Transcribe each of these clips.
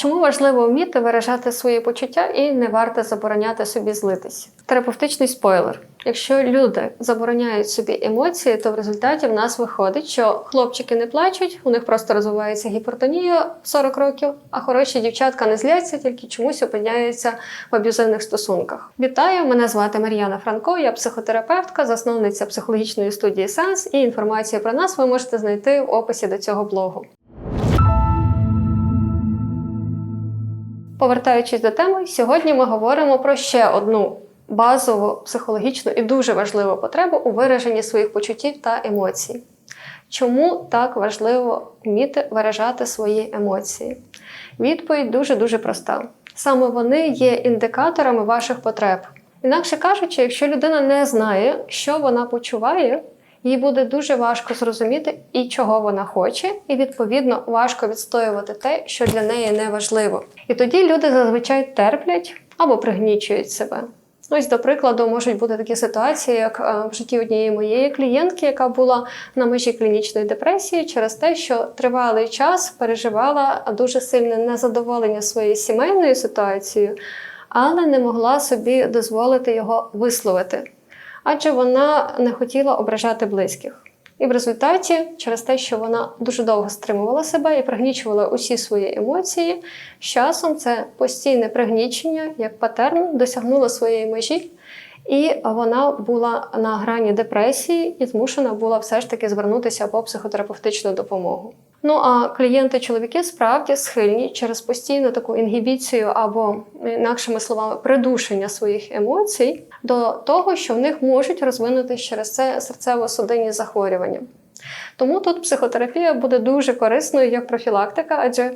Чому важливо вміти виражати свої почуття і не варто забороняти собі злитись? Терапевтичний спойлер. Якщо люди забороняють собі емоції, то в результаті в нас виходить, що хлопчики не плачуть, у них просто розвивається гіпертонія в 40 років, а хороші дівчатка не зляться, тільки чомусь опиняються в аб'юзивних стосунках. Вітаю! Мене звати Мар'яна Франко, я психотерапевтка, засновниця психологічної студії Сенс, і інформацію про нас ви можете знайти в описі до цього блогу. Повертаючись до теми, сьогодні ми говоримо про ще одну базову психологічну і дуже важливу потребу у вираженні своїх почуттів та емоцій. Чому так важливо вміти виражати свої емоції? Відповідь дуже-дуже проста. Саме вони є індикаторами ваших потреб. Інакше кажучи, якщо людина не знає, що вона почуває, їй буде дуже важко зрозуміти і чого вона хоче, і відповідно важко відстоювати те, що для неї не важливо. І тоді люди зазвичай терплять або пригнічують себе. Ось, до прикладу, можуть бути такі ситуації, як е, в житті однієї моєї клієнтки, яка була на межі клінічної депресії, через те, що тривалий час переживала дуже сильне незадоволення своєю сімейною ситуацією, але не могла собі дозволити його висловити адже вона не хотіла ображати близьких. І в результаті, через те, що вона дуже довго стримувала себе і пригнічувала усі свої емоції, з часом це постійне пригнічення, як патерн, досягнуло своєї межі, і вона була на грані депресії і змушена була все ж таки звернутися по психотерапевтичну допомогу. Ну а клієнти-чоловіки справді схильні через постійну таку інгібіцію або, інакшими словами, придушення своїх емоцій до того, що в них можуть розвинутися через це серцево-судинні захворювання. Тому тут психотерапія буде дуже корисною як профілактика, адже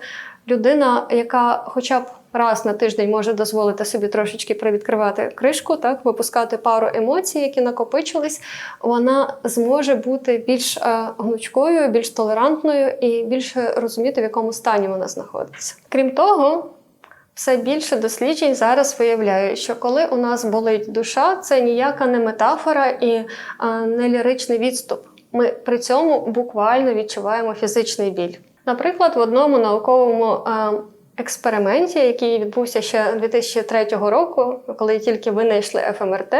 людина, яка хоча б раз на тиждень може дозволити собі трошечки привідкривати кришку, так випускати пару емоцій, які накопичились, вона зможе бути більш е, гнучкою, більш толерантною і більше розуміти, в якому стані вона знаходиться. Крім того. Все більше досліджень зараз виявляють, що коли у нас болить душа, це ніяка не метафора і не ліричний відступ. Ми при цьому буквально відчуваємо фізичний біль. Наприклад, в одному науковому а, експерименті, який відбувся ще 2003 року, коли тільки винайшли ФМРТ,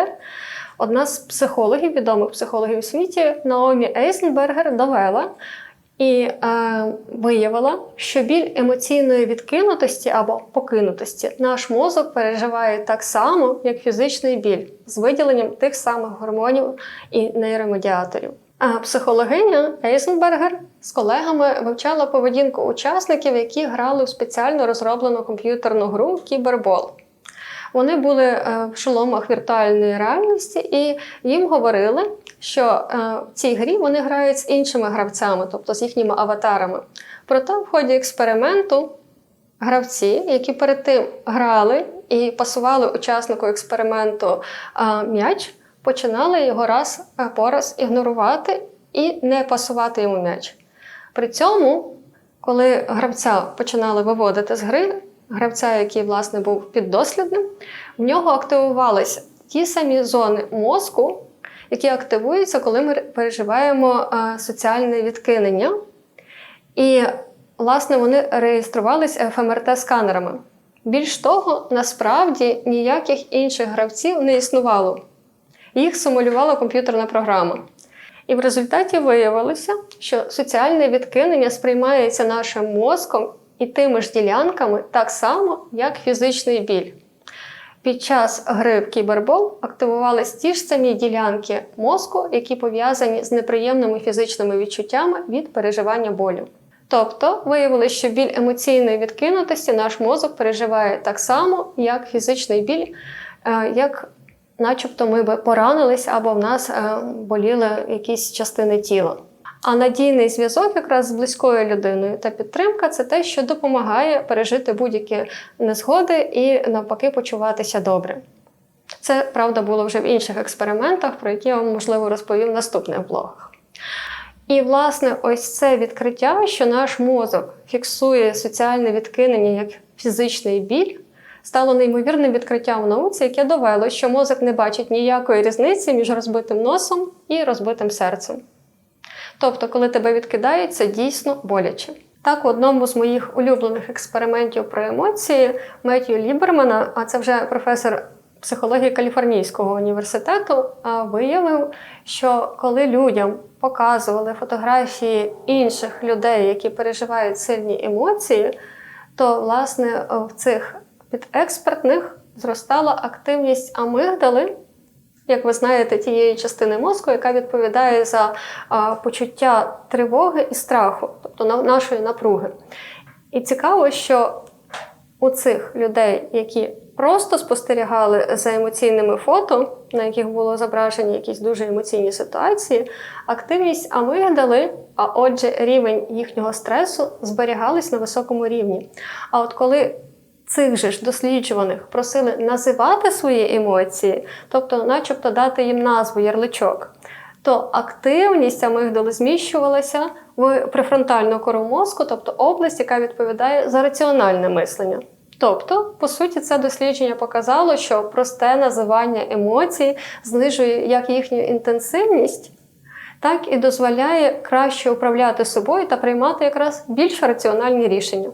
одна з психологів, відомих психологів у світі, Наомі Ейзенбергер, довела. І е, виявила, що біль емоційної відкинутості або покинутості наш мозок переживає так само, як фізичний біль, з виділенням тих самих гормонів і нейромедіаторів. Психологиня Ейзенбергер з колегами вивчала поведінку учасників, які грали в спеціально розроблену комп'ютерну гру Кібербол. Вони були е, в шоломах віртуальної реальності, і їм говорили, що е, в цій грі вони грають з іншими гравцями, тобто з їхніми аватарами. Проте в ході експерименту гравці, які перед тим грали і пасували учаснику експерименту е, м'яч, починали його раз по раз ігнорувати і не пасувати йому м'яч. При цьому, коли гравця починали виводити з гри, гравця, який власне був піддослідним, в нього активувалися ті самі зони мозку, які активуються, коли ми переживаємо соціальне відкинення. І, власне, вони реєструвалися ФМРТ-сканерами. Більш того, насправді ніяких інших гравців не існувало. Їх симулювала комп'ютерна програма. І в результаті виявилося, що соціальне відкинення сприймається нашим мозком і тими ж ділянками так само, як фізичний біль. Під час гри в кібербол активувались ті ж самі ділянки мозку, які пов'язані з неприємними фізичними відчуттями від переживання болю. Тобто виявилося, що біль емоційної відкинутості наш мозок переживає так само, як фізичний біль, е, як начебто ми поранились або в нас е, боліли якісь частини тіла. А надійний зв'язок якраз з близькою людиною та підтримка це те, що допомагає пережити будь-які незгоди і навпаки почуватися добре. Це правда було вже в інших експериментах, про які я вам можливо розповім в наступних блогах. І, власне, ось це відкриття, що наш мозок фіксує соціальне відкинення як фізичний біль, стало неймовірним відкриттям в науці, яке довело, що мозок не бачить ніякої різниці між розбитим носом і розбитим серцем. Тобто, коли тебе відкидають, це дійсно боляче. Так, в одному з моїх улюблених експериментів про емоції Меттью Лібермана, а це вже професор психології Каліфорнійського університету, виявив, що коли людям показували фотографії інших людей, які переживають сильні емоції, то власне в цих підекспертних зростала активність амигдали, як ви знаєте, тієї частини мозку, яка відповідає за почуття тривоги і страху, тобто на, нашої напруги. І цікаво, що у цих людей, які просто спостерігали за емоційними фото, на яких було зображені якісь дуже емоційні ситуації, активність амигдали, а отже, рівень їхнього стресу зберігались на високому рівні. А от коли цих же ж досліджуваних просили називати свої емоції, тобто, начебто, дати їм назву ярличок, то активність амигдали зміщувалася в префронтальну кору мозку, тобто область, яка відповідає за раціональне мислення. Тобто, по суті, це дослідження показало, що просте називання емоцій знижує як їхню інтенсивність, так і дозволяє краще управляти собою та приймати якраз більш раціональні рішення.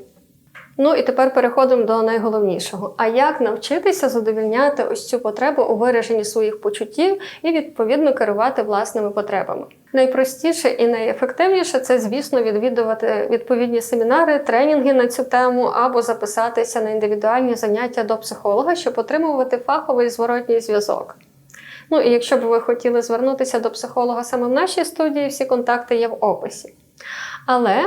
Ну і тепер переходимо до найголовнішого: а як навчитися задовільняти ось цю потребу у вираженні своїх почуттів і відповідно керувати власними потребами? Найпростіше і найефективніше це, звісно, відвідувати відповідні семінари, тренінги на цю тему або записатися на індивідуальні заняття до психолога, щоб отримувати фаховий зворотній зв'язок. Ну і якщо б ви хотіли звернутися до психолога саме в нашій студії, всі контакти є в описі. Але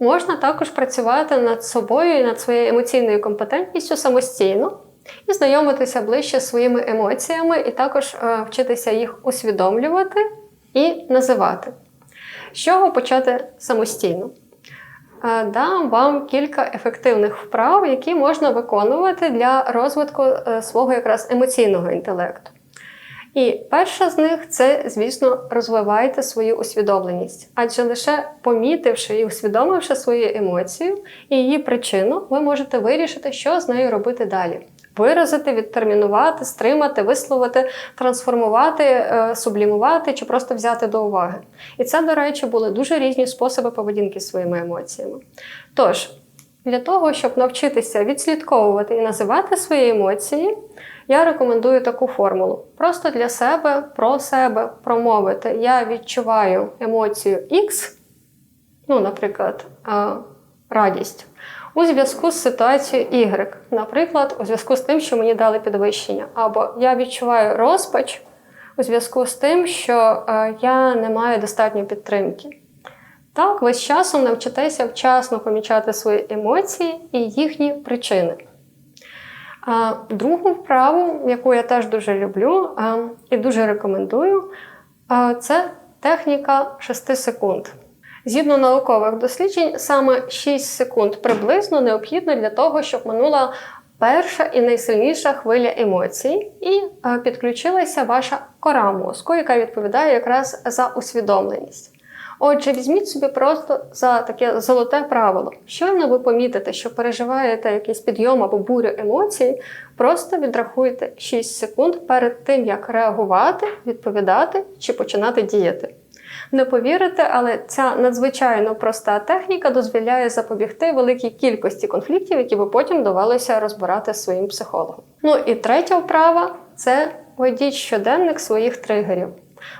Можна також працювати над собою і над своєю емоційною компетентністю самостійно і знайомитися ближче з своїми емоціями, і також е, вчитися їх усвідомлювати і називати. З чого почати самостійно? Е, дам вам кілька ефективних вправ, які можна виконувати для розвитку е, свого якраз емоційного інтелекту. І перша з них це, звісно, розвивайте свою усвідомленість. Адже лише помітивши і усвідомивши свою емоцію і її причину, ви можете вирішити, що з нею робити далі. Виразити, відтермінувати, стримати, висловити, трансформувати, е, сублімувати чи просто взяти до уваги. І це, до речі, були дуже різні способи поведінки своїми емоціями. Тож, для того, щоб навчитися відслідковувати і називати свої емоції, я рекомендую таку формулу. Просто для себе, про себе промовити. Я відчуваю емоцію X, ну, наприклад, радість, у зв'язку з ситуацією Y. Наприклад, у зв'язку з тим, що мені дали підвищення. Або я відчуваю розпач у зв'язку з тим, що я не маю достатньої підтримки. Так, ви з часом навчитеся вчасно помічати свої емоції і їхні причини. Другу вправу, яку я теж дуже люблю і дуже рекомендую, це техніка 6 секунд. Згідно наукових досліджень, саме 6 секунд приблизно необхідно для того, щоб минула перша і найсильніша хвиля емоцій, і підключилася ваша кора мозку, яка відповідає якраз за усвідомленість. Отже, візьміть собі просто за таке золоте правило. Щойно ви помітите, що переживаєте якийсь підйом або бурю емоцій, просто відрахуйте 6 секунд перед тим, як реагувати, відповідати чи починати діяти. Не повірите, але ця надзвичайно проста техніка дозволяє запобігти великій кількості конфліктів, які ви потім довелося розбирати з своїм психологом. Ну і третя вправа це ведіть щоденник своїх тригерів.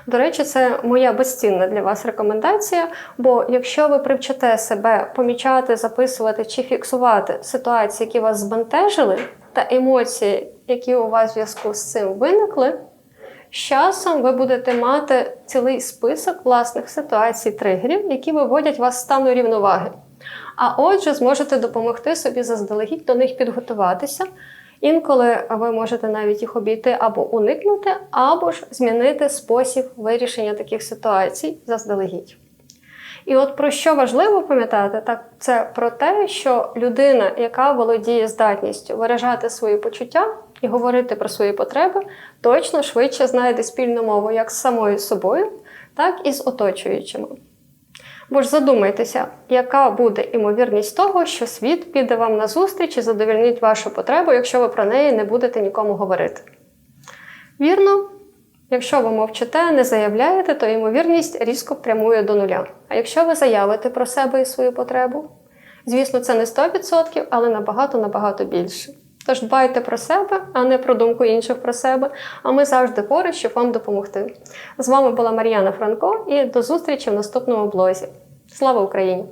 До речі, це моя безцінна для вас рекомендація. Бо якщо ви привчите себе помічати, записувати чи фіксувати ситуації, які вас збентежили, та емоції, які у вас в зв'язку з цим виникли, з часом ви будете мати цілий список власних ситуацій, тригерів, які виводять вас з стану рівноваги. А отже, зможете допомогти собі заздалегідь до них підготуватися. Інколи ви можете навіть їх обійти або уникнути, або ж змінити спосіб вирішення таких ситуацій заздалегідь. І от про що важливо пам'ятати, так це про те, що людина, яка володіє здатністю виражати свої почуття і говорити про свої потреби, точно швидше знайде спільну мову як з самою собою, так і з оточуючими. Бо ж задумайтеся, яка буде імовірність того, що світ піде вам на зустріч і задовільнить вашу потребу, якщо ви про неї не будете нікому говорити. Вірно, якщо ви мовчите, не заявляєте, то ймовірність різко прямує до нуля. А якщо ви заявите про себе і свою потребу, Звісно, це не 100%, але набагато набагато більше. Тож дбайте про себе, а не про думку інших про себе. А ми завжди поруч, щоб вам допомогти. З вами була Мар'яна Франко і до зустрічі в наступному блозі. Слава Україні!